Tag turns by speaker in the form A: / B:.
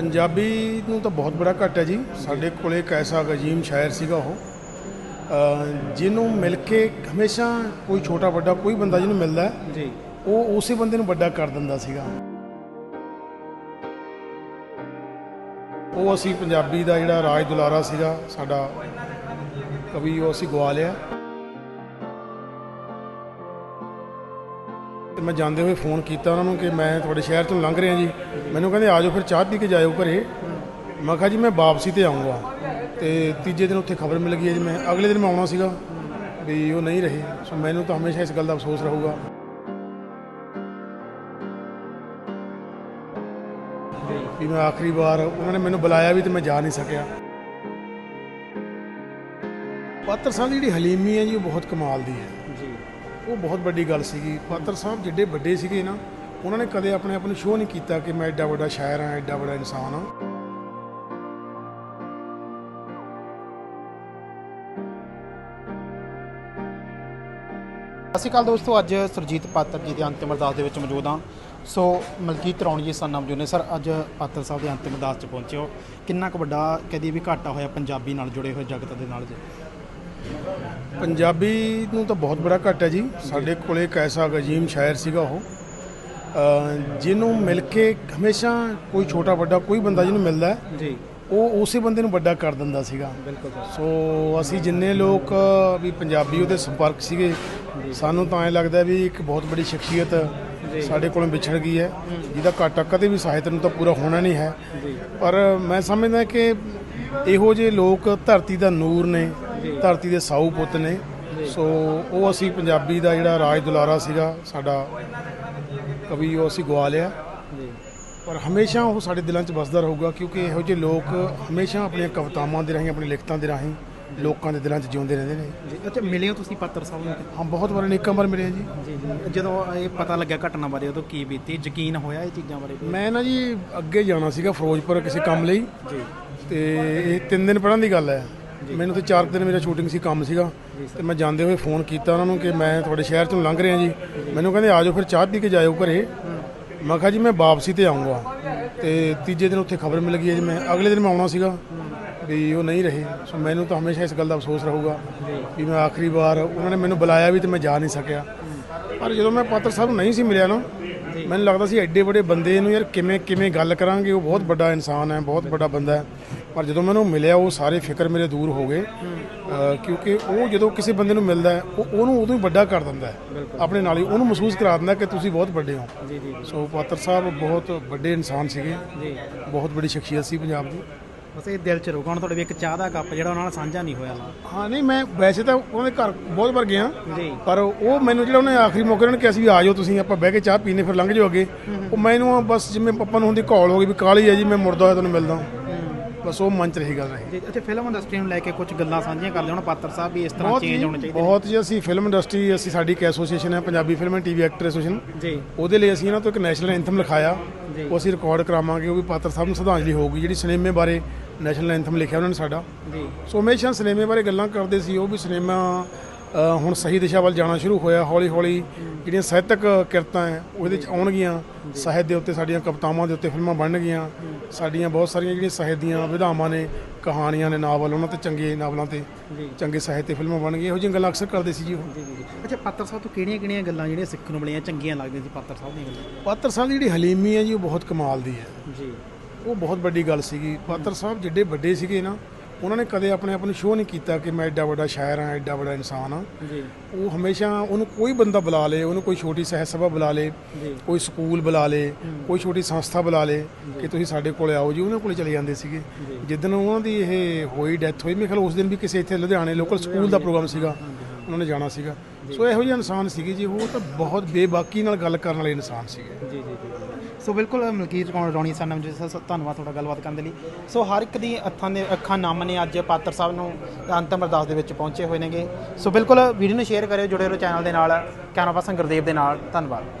A: ਪੰਜਾਬੀ ਨੂੰ ਤਾਂ ਬਹੁਤ ਬੜਾ ਘੱਟ ਹੈ ਜੀ। ਸਾਡੇ ਕੋਲੇ ਇੱਕ ਐਸਾ ਗਜੀਮ ਸ਼ਾਇਰ ਸੀਗਾ ਉਹ। ਜਿਹਨੂੰ ਮਿਲ ਕੇ ਹਮੇਸ਼ਾ ਕੋਈ ਛੋਟਾ ਵੱਡਾ ਕੋਈ ਬੰਦਾ ਜਿਹਨੂੰ ਮਿਲਦਾ ਹੈ,
B: ਜੀ।
A: ਉਹ ਉਸੇ ਬੰਦੇ ਨੂੰ ਵੱਡਾ ਕਰ ਦਿੰਦਾ ਸੀਗਾ। ਉਹ ਅਸੀਂ ਪੰਜਾਬੀ ਦਾ ਜਿਹੜਾ ਰਾਜ ਦੁਲਾਰਾ ਸੀਗਾ ਸਾਡਾ ਕਵੀ ਉਹ ਅਸੀਂ ਗਵਾ ਲਿਆ। ਤੇ ਮੈਂ ਜਾਂਦੇ ਹੋਏ ਫੋਨ ਕੀਤਾ ਉਹਨਾਂ ਨੂੰ ਕਿ ਮੈਂ ਤੁਹਾਡੇ ਸ਼ਹਿਰ ਤੋਂ ਲੰਘ ਰਿਹਾ ਜੀ। ਮੈਨੂੰ ਕਹਿੰਦੇ, ਆ ਜਾਓ ਫਿਰ, ਚਾਹ ਪੀ ਕੇ ਜਾਇਓ ਘਰੇ। ਮੈਂ ਕਿਹਾ ਜੀ, ਮੈਂ ਵਾਪਸੀ ਤੇ ਆਉਂਗਾ ਤੇ ਤੀਜੇ ਦਿਨ ਉੱਥੇ ਖਬਰ ਮਿਲ ਗਈ ਹੈ ਜੀ, ਮੈਂ ਅਗਲੇ ਦਿਨ ਮੈਂ ਆਉਣਾ ਸੀਗਾ ਵੀ ਉਹ ਨਹੀਂ ਰਹੇ। ਸੋ ਮੈਨੂੰ ਤਾਂ ਹਮੇਸ਼ਾ ਇਸ ਗੱਲ ਦਾ ਅਫਸੋਸ ਰਹੂਗਾ। ਵੀ ਮੈਂ ਆਖਰੀ ਵਾਰ ਉਹਨਾਂ ਨੇ ਮੈਨੂੰ ਬੁਲਾਇਆ ਵੀ ਤੇ ਮੈਂ ਜਾ ਨਹੀਂ ਸਕਿਆ। ਪਾਤਰ ਸਾਹਿਬ ਦੀ ਜਿਹੜੀ ਹਲੀਮੀ ਹੈ ਜੀ, ਉਹ ਬਹੁਤ ਕਮਾਲ ਦੀ ਹੈ।
B: ਜੀ।
A: ਉਹ ਬਹੁਤ ਵੱਡੀ ਗੱਲ ਸੀਗੀ। ਪਾਤਰ ਸਾਹਿਬ ਜਿੱਡੇ ਵੱਡੇ ਸੀਗੇ ਨਾ, ਉਹਨਾਂ ਨੇ ਕਦੇ ਆਪਣੇ ਆਪ ਨੂੰ ਸ਼ੋਅ ਨਹੀਂ ਕੀਤਾ ਕਿ ਮੈਂ ਐਡਾ ਵੱਡਾ ਸ਼ਾਇਰ ਹਾਂ ਐਡਾ ਵੱਡਾ ਇਨਸਾਨ ਹਾਂ।
B: ਸਤਿ ਸ਼੍ਰੀ ਅਕਾਲ ਦੋਸਤੋ, ਅੱਜ ਸੁਰਜੀਤ ਪਾਤਰ ਜੀ ਦੇ ਅੰਤਿਮ ਅਰਦਾਸ ਦੇ ਵਿੱਚ ਮੌਜੂਦ ਹਾਂ। ਸੋ, ਮਲਕੀਤ ਰੌਣੀ ਜੀ, ਸਨ ਨਾਮ ਨੇ ਸਰ, ਅੱਜ ਪਾਤਰ ਸਾਹਿਬ ਦੇ ਅੰਤਿਮ ਅਰਦਾਸ 'ਚ ਪਹੁੰਚੇ ਹੋ। ਕਿੰਨਾ ਕੁ ਵੱਡਾ, ਕਦੀ ਵੀ ਘਾਟਾ ਹੋਇਆ ਪੰਜਾਬੀ ਨਾਲ ਜੁੜੇ ਹੋਏ ਜਗਤ ਦੇ ਨਾਲ ਜੀ?
A: ਪੰਜਾਬੀ ਨੂੰ ਤਾਂ ਬਹੁਤ ਬੜਾ ਘੱਟ ਹੈ ਜੀ। ਸਾਡੇ ਕੋਲੇ ਇੱਕ ਐਸਾ ਗਜੀਮ ਸ਼ਾਇਰ ਸੀਗਾ ਉਹ। ਜਿਹਨੂੰ ਮਿਲ ਕੇ ਹਮੇਸ਼ਾ ਕੋਈ ਛੋਟਾ ਵੱਡਾ ਕੋਈ ਬੰਦਾ ਜਿਹਨੂੰ ਮਿਲਦਾ
B: ਜੀ।
A: ਉਹ ਉਸੇ ਬੰਦੇ ਨੂੰ ਵੱਡਾ ਕਰ ਦਿੰਦਾ ਸੀਗਾ।
B: ਬਿਲਕੁਲ
A: ਸੋ ਅਸੀਂ ਜਿੰਨੇ ਲੋਕ ਵੀ ਪੰਜਾਬੀ ਉਹਦੇ ਸੰਪਰਕ ਸੀਗੇ ਸਾਨੂੰ ਤਾਂ ਐ ਲੱਗਦਾ ਵੀ ਇੱਕ ਬਹੁਤ ਬੜੀ ਸ਼ਖਸੀਅਤ ਸਾਡੇ ਕੋਲੋਂ ਵਿਛੜ ਗਈ ਹੈ। ਜਿਹਦਾ ਘਾਟਾ ਕਦੇ ਵੀ ਸਾਹਿਤ ਨੂੰ ਤਾਂ ਪੂਰਾ ਹੋਣਾ ਨਹੀਂ ਹੈ। ਪਰ ਮੈਂ ਸਮਝਦਾ ਕਿ ਇਹੋ ਜਿਹੇ ਲੋਕ ਧਰਤੀ ਦਾ ਨੂਰ ਨੇ। ਧਰਤੀ ਦੇ ਸਾਊ ਪੁੱਤ ਨੇ। ਸੋ ਉਹ ਅਸੀਂ ਪੰਜਾਬੀ ਦਾ ਜਿਹੜਾ ਰਾਜ ਦੁਲਾਰਾ ਸੀਗਾ ਸਾਡਾ ਕਵੀ ਉਹ ਅਸੀਂ ਗਵਾ ਲਿਆ। ਪਰ ਹਮੇਸ਼ਾ ਉਹ ਸਾਡੇ ਦਿਲਾਂ 'ਚ ਵਸਦਾ ਰਹੂਗਾ ਕਿਉਂਕਿ ਇਹੋ ਜਿਹੇ ਲੋਕ ਹਮੇਸ਼ਾ ਆਪਣੀਆਂ ਕਵਿਤਾਵਾਂ ਦੇ ਰਾਹੀਂ ਆਪਣੀ ਲਿਖਤਾਂ ਦੇ ਰਾਹੀਂ ਲੋਕਾਂ ਦੇ ਦਿਲਾਂ 'ਚ ਜਿਉਂਦੇ ਰਹਿੰਦੇ ਨੇ।
B: ਅੱਛਾ ਮਿਲੇ ਹੋ ਤੁਸੀਂ ਪਾਤਰ ਸਾਹਿਬ ਨੂੰ?
A: ਹਾਂ ਬਹੁਤ ਵਾਰ ਅਨੇਕਾਂ ਵਾਰ ਮਿਲੇ ਜੀ।
B: ਜੀ ਜੀ। ਜਦੋਂ ਇਹ ਪਤਾ ਲੱਗਿਆ ਘਟਨਾ ਬਾਰੇ ਉਦੋਂ ਕੀ ਬੀਤੀ? ਯਕੀਨ ਹੋਇਆ ਇਹ ਚੀਜ਼ਾਂ ਬਾਰੇ?
A: ਮੈਂ ਨਾ ਜੀ ਅੱਗੇ ਜਾਣਾ ਸੀਗਾ ਫਿਰੋਜ਼ਪੁਰ ਕਿਸੇ ਕੰਮ ਲਈ।
B: ਜੀ।
A: ਤੇ ਇਹ ਤਿੰਨ ਦਿਨ ਪਹਿਲਾਂ ਦੀ ਗੱਲ ਹੈ। ਮੈਨੂੰ ਤੇ ਚਾਰ ਕੁ ਦਿਨ ਮੇਰਾ ਸ਼ੂਟਿੰਗ ਸੀ, ਕੰਮ ਸੀਗਾ। ਤੇ ਮੈਂ ਜਾਂਦੇ ਹੋਏ ਫੋਨ ਕੀਤਾ ਉਹਨਾਂ ਨੂੰ ਕਿ ਮੈਂ ਤੁਹਾਡੇ ਸ਼ਹਿਰ 'ਚੋਂ ਲੰਘ ਰਿਹਾ ਜੀ। ਮੈਨੂੰ ਕਹਿੰਦੇ, ਆ ਜਾਓ ਫਿਰ ਚਾਹ ਪੀ ਕੇ ਜਾਇਓ ਘਰੇ। ਮੈਂ ਕਿਹਾ, ਜੀ, ਮੈਂ ਵਾਪਸੀ ਤੇ ਆਉਂਗਾ ਤੇ ਤੀਜੇ ਦਿਨ ਉੱਥੇ ਖਬਰ ਮਿਲ ਗਈ ਹੈ ਜੀ। ਮੈਂ ਅਗਲੇ ਦਿਨ ਮੈਂ ਆਉਣਾ ਸੀਗਾ ਵੀ ਉਹ ਨਹੀਂ ਰਹੇ। ਸੋ ਮੈਨੂੰ ਤਾਂ ਹਮੇਸ਼ਾ ਇਸ ਗੱਲ ਦਾ ਅਫਸੋਸ ਰਹੂਗਾ ਵੀ ਮੈਂ ਆਖਰੀ ਵਾਰ ਉਹਨਾਂ ਨੇ ਮੈਨੂੰ ਬੁਲਾਇਆ ਵੀ ਤੇ ਮੈਂ ਜਾ ਨਹੀਂ ਸਕਿਆ। ਪਰ ਜਦੋਂ ਮੈਂ ਪਾਤਰ ਸਾਹਿਬ ਨੂੰ ਨਹੀਂ ਸੀ ਮਿਲਿਆ ਨਾ, ਮੈਨੂੰ ਲੱਗਦਾ ਸੀ ਐਡੇ ਵੱਡੇ ਬੰਦੇ ਨੂੰ ਯਾਰ ਕਿਵੇਂ ਕਿਵੇਂ ਗੱਲ ਕਰਾਂਗੇ। ਉਹ ਬਹੁਤ ਵੱਡਾ ਇਨਸਾਨ ਹੈ, ਬਹੁਤ ਵੱਡਾ ਬੰਦਾ ਹੈ। ਪਰ ਜਦੋਂ ਮੈਨੂੰ ਮਿਲਿਆ ਉਹ ਸਾਰੇ ਫਿਕਰ ਮੇਰੇ ਦੂਰ ਹੋ ਗਏ ਅ, ਕਿਉਂਕਿ ਉਹ ਜਦੋਂ ਕਿਸੇ ਬੰਦੇ ਨੂੰ ਮਿਲਦਾ ਹੈ ਉਹ ਉਹਨੂੰ ਉਦੋਂ ਹੀ ਵੱਡਾ ਕਰ ਦਿੰਦਾ ਹੈ। ਆਪਣੇ ਨਾਲ ਹੀ ਉਹਨੂੰ ਮਹਿਸੂਸ ਕਰਾ ਦਿੰਦਾ ਕਿ ਤੁਸੀਂ ਬਹੁਤ ਵੱਡੇ ਹੋ।
B: ਜੀ ਜੀ
A: ਸੋ ਪਾਤਰ ਸਾਹਿਬ ਬਹੁਤ ਵੱਡੇ ਇਨਸਾਨ ਸੀਗੇ।
B: ਜੀ।
A: ਬਹੁਤ ਬੜੀ ਸ਼ਖਸੀਅਤ ਸੀ ਪੰਜਾਬ ਦੀ।
B: ਬਸ ਇਹ ਦਿਲ ਚ ਰੁਕਣ ਤੁਹਾਡੇ ਵੀ ਇੱਕ ਚਾਹ ਦਾ ਕੱਪ ਜਿਹੜਾ ਉਹਨਾਂ ਨਾਲ ਸਾਂਝਾ ਨਹੀਂ ਹੋਇਆ?
A: ਹਾਂ ਨਹੀਂ ਮੈਂ ਵੈਸੇ ਤਾਂ ਉਹਨਾਂ ਦੇ ਘਰ ਬਹੁਤ ਵਾਰ ਗਿਆ।
B: ਜੀ।
A: ਪਰ ਉਹ ਮੈਨੂੰ ਜਿਹੜਾ ਉਹਨੇ ਆਖਰੀ ਮੌਕੇ ਉਹਨਾਂ ਨੇ ਕਿਹਾ ਸੀ ਵੀ ਆ ਜਾਓ ਤੁਸੀਂ ਆਪਾਂ ਬਹਿ ਕੇ ਚਾਹ ਪੀਨੇ ਫਿਰ ਲੰਘ ਜਾਓ ਅੱਗੇ। ਉਹ ਮੈਨੂੰ ਬਸ ਜਿਵੇਂ ਪਪਾ ਨੂੰ ਹੁੰਦੀ ਕਾਲ ਹੋ ਗਈ ਵੀ ਕਾਲੀ ਹੈ ਜੀ ਮੈਂ ਮੁੜਦਾ ਹੋਇਆ ਤੁਹਾਨੂੰ ਮਿਲਦਾ ਬਸ ਉਹ ਮਨ ਚ ਰਹੀ ਗੱਲ ਰਹੀ।
B: ਜੀ ਅੱਛਾ ਫਿਲਮ ਇੰਡਸਟਰੀ ਨੂੰ ਲੈ ਕੇ ਕੁਝ ਗੱਲਾਂ ਸਾਂਝੀਆਂ ਕਰਦੇ ਹੁਣ ਪਾਤਰ ਸਾਹਿਬ ਵੀ ਇਸ ਤਰ੍ਹਾਂ
A: ਬਹੁਤ
B: ਚੇਂਜ
A: ਜੀ,
B: ਹੋਣੇ ਚਾਹੀਦੇ
A: ਬਹੁਤ ਜੀ ਅਸੀਂ ਫਿਲਮ ਇੰਡਸਟਰੀ ਅਸੀਂ ਸਾਡੀ ਇੱਕ ਐਸੋਸੀਏਸ਼ਨ ਹੈ Punjabi film and TV actor association
B: ਜੀ।
A: ਉਹਦੇ ਲਈ ਅਸੀਂ ਇਹਨਾਂ ਤੋਂ ਇੱਕ ਨੈਸ਼ਨਲ ਐਂਥਮ ਲਿਖਾਇਆ।
B: ਜੀ।
A: ਉਹ ਅਸੀਂ ਰਿਕਾਰਡ ਕਰਾਵਾਂਗੇ ਉਹ ਵੀ ਪਾਤਰ ਸਾਹਿਬ ਨੂੰ ਸ਼ਰਧਾਂਜਲੀ ਹੋਊਗੀ ਜਿਹੜੀ ਸਿਨੇਮੇ ਬਾਰੇ ਨੈਸ਼ਨਲ ਐਂਥਮ ਲਿਖਿਆ ਉਹਨਾਂ ਨੇ ਸਾਡਾ।
B: ਜੀ।
A: ਸੋ ਹਮੇਸ਼ਾ ਸਿਨੇਮੇ ਬਾਰੇ ਗੱਲਾਂ ਕਰਦੇ ਸੀ ਉਹ ਵੀ ਸਿਨੇਮਾ ਹੁਣ ਸਹੀ ਦਿਸ਼ਾ ਵੱਲ ਜਾਣਾ ਸ਼ੁਰੂ ਹੋਇਆ ਹੌਲੀ ਹੌਲੀ ਜਿਹੜੀਆਂ ਸਾਹਿਤਕ ਕਿਰਤਾਂ ਹੈ ਉਹਦੇ ਵਿੱਚ ਆਉਣਗੀਆਂ ਸਾਹਿਤ ਦੇ ਉੱਤੇ ਸਾਡੀਆਂ ਕਵਿਤਾਵਾਂ ਦੇ ਉੱਤੇ ਫਿਲਮਾਂ ਬਣਨਗੀਆਂ ਸਾਡੀਆਂ ਬਹੁਤ ਸਾਰੀਆਂ ਜਿਹੜੀਆਂ ਸਾਹਿਤ ਦੀਆਂ ਵਿਧਾਵਾਂ ਨੇ ਕਹਾਣੀਆਂ ਨੇ ਨਾਵਲ ਉਹਨਾਂ ਤੇ ਚੰਗੇ ਨਾਵਲਾਂ ਤੇ ਚੰਗੇ ਸਾਹਿਤ ਤੇ ਫਿਲਮਾਂ ਬਣ ਗਈਆਂ। ਇਹੋ ਜਿਹੀਆਂ ਗੱਲਾਂ ਅਕਸਰ ਕਰਦੇ ਸੀ ਜੀ ਉਹ।
B: ਅੱਛਾ ਪਾਤਰ ਸਾਹਿਬ ਤੋਂ ਕਿਹੜੀਆਂ ਕਿਹੜੀਆਂ ਗੱਲਾਂ ਜਿਹੜੀਆਂ ਸਿੱਖਣ ਨੂੰ ਮਿਲੀਆਂ ਚੰਗੀਆਂ ਲੱਗਦੀਆਂ ਸੀ ਪਾਤਰ ਸਾਹਿਬ ਦੀਆਂ ਗੱਲਾਂ?
A: ਪਾਤਰ ਸਾਹਿਬ ਦੀ ਜਿਹੜੀ ਹਲੀਮੀ ਹੈ ਜੀ ਉਹ ਬਹੁਤ ਕਮਾਲ ਦੀ ਹੈ।
B: ਜੀ।
A: ਉਹ ਬਹੁਤ ਵੱਡੀ ਗੱਲ ਸੀਗੀ। ਪਾਤਰ ਸਾਹਿਬ ਜਿੱਡੇ ਵੱਡੇ ਸੀਗੇ ਨਾ ਉਹਨਾਂ ਨੇ ਕਦੇ ਆਪਣੇ ਆਪ ਨੂੰ ਸ਼ੋਅ ਨਹੀਂ ਕੀਤਾ ਕਿ ਮੈਂ ਐਡਾ ਵੱਡਾ ਸ਼ਾਇਰ ਹਾਂ ਐਡਾ ਵੱਡਾ ਇਨਸਾਨ ਹਾਂ।
B: ਜੀ।
A: ਉਹ ਹਮੇਸ਼ਾ ਉਹਨੂੰ ਕੋਈ ਬੰਦਾ ਬੁਲਾ ਲੇ ਉਹਨੂੰ ਕੋਈ ਛੋਟੀ ਸਹਿਤ ਸਭਾ ਬੁਲਾ ਲੇ ਕੋਈ ਸਕੂਲ ਬੁਲਾ ਲੇ ਕੋਈ ਛੋਟੀ ਸੰਸਥਾ ਬੁਲਾ ਲੇ ਕਿ ਤੁਸੀਂ ਸਾਡੇ ਕੋਲੇ ਆਓ ਜੀ ਉਹਨਾਂ ਕੋਲੇ ਚਲੇ ਜਾਂਦੇ ਸੀਗੇ। ਜਿੱਦਣ ਉਹਨਾਂ ਦੀ ਇਹ ਹੋਈ ਡੈਥ ਹੋਈ ਮੇਰੇ ਖਿਆਲ ਉਸ ਦਿਨ ਵੀ ਕਿਸੇ ਇੱਥੇ ਲੁਧਿਆਣੇ ਲੋਕਲ ਸਕੂਲ ਦਾ ਪ੍ਰੋਗਰਾਮ ਸੀਗਾ। ਉਹਨਾਂ ਨੇ ਜਾਣਾ ਸੀਗਾ। ਸੋ ਇਹੋ ਜਿਹੇ ਇਨਸਾਨ ਸੀਗੇ ਜੀ ਉਹ ਤਾਂ ਬਹੁਤ ਬੇਬਾਕੀ ਨਾਲ ਗੱਲ ਕਰਨ ਵਾਲੇ ਇਨਸਾਨ ਸੀਗੇ।
B: ਜੀ ਜੀ ਜੀ। ਸੋ ਬਿਲਕੁਲ ਮਲਕੀਤ ਕੌਰ ਰੌਣੀ ਸਨ ਜੀ ਸਰ, ਧੰਨਵਾਦ ਤੁਹਾਡਾ ਗੱਲਬਾਤ ਕਰਨ ਦੇ ਲਈ। ਸੋ ਹਰ ਇੱਕ ਦੀ ਅੱਖਾਂ ਦੇ ਅੱਖਾਂ ਨਾਮ ਨੇ ਅੱਜ ਪਾਤਰ ਸਾਹਿਬ ਨੂੰ ਅੰਤਮ ਅਰਦਾਸ ਦੇ ਵਿੱਚ ਪਹੁੰਚੇ ਹੋਏ ਨੇਗੇ। ਸੋ ਬਿਲਕੁਲ, ਵੀਡੀਓ ਨੂੰ ਸ਼ੇਅਰ ਕਰਿਓ, ਜੁੜੇ ਰਹੋ ਚੈਨਲ ਦੇ ਨਾਲ ਕੈਮਰਾ ਪਰਸਨ ਗੁਰਦੇਵ ਦੇ ਨਾਲ। ਧੰਨਵਾਦ।